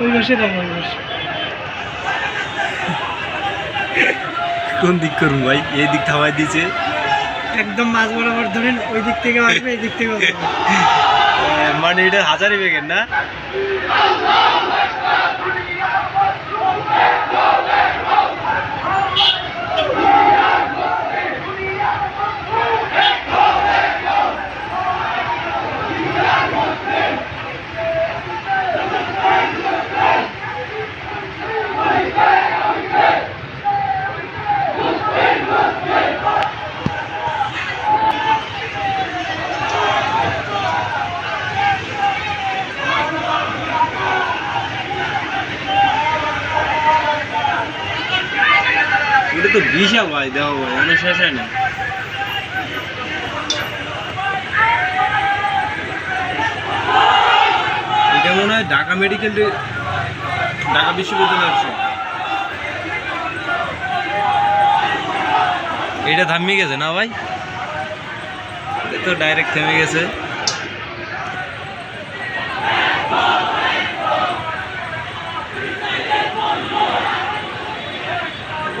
ওই পাশে দাম ওই পাশে কোন দিক করুন ভাই? এই দিক থামাই দিছে একদম মাছ বরাবর ধরেন ওই দিক থেকে আসবে এই দিক থেকে মানে এটা হাজারি বেগের না? এটা তো বিশাল ভাই দেওয়া ভাই, অনেক শেষ হয় না এটা মনে হয় ঢাকা মেডিকেল ঢাকা বিশ্ববিদ্যালয়ের আছে এটা থামিয়ে গেছে না ভাই? এটা তো ডাইরেক্ট থেমে গেছে।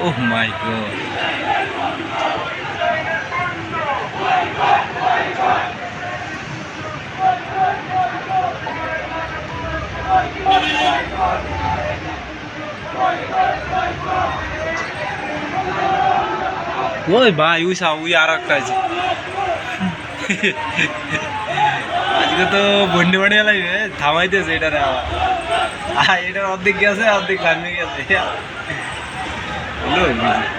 ওহ মাই গড ওই ভাই উই সা উই আর একটা আছে। আজকে তো বন্ডি বাড়ি লাগবে থামাইতেছে এটা আবার। এটার অর্ধেক গেছে, অর্ধেক থামিয়ে গেছে। 乐意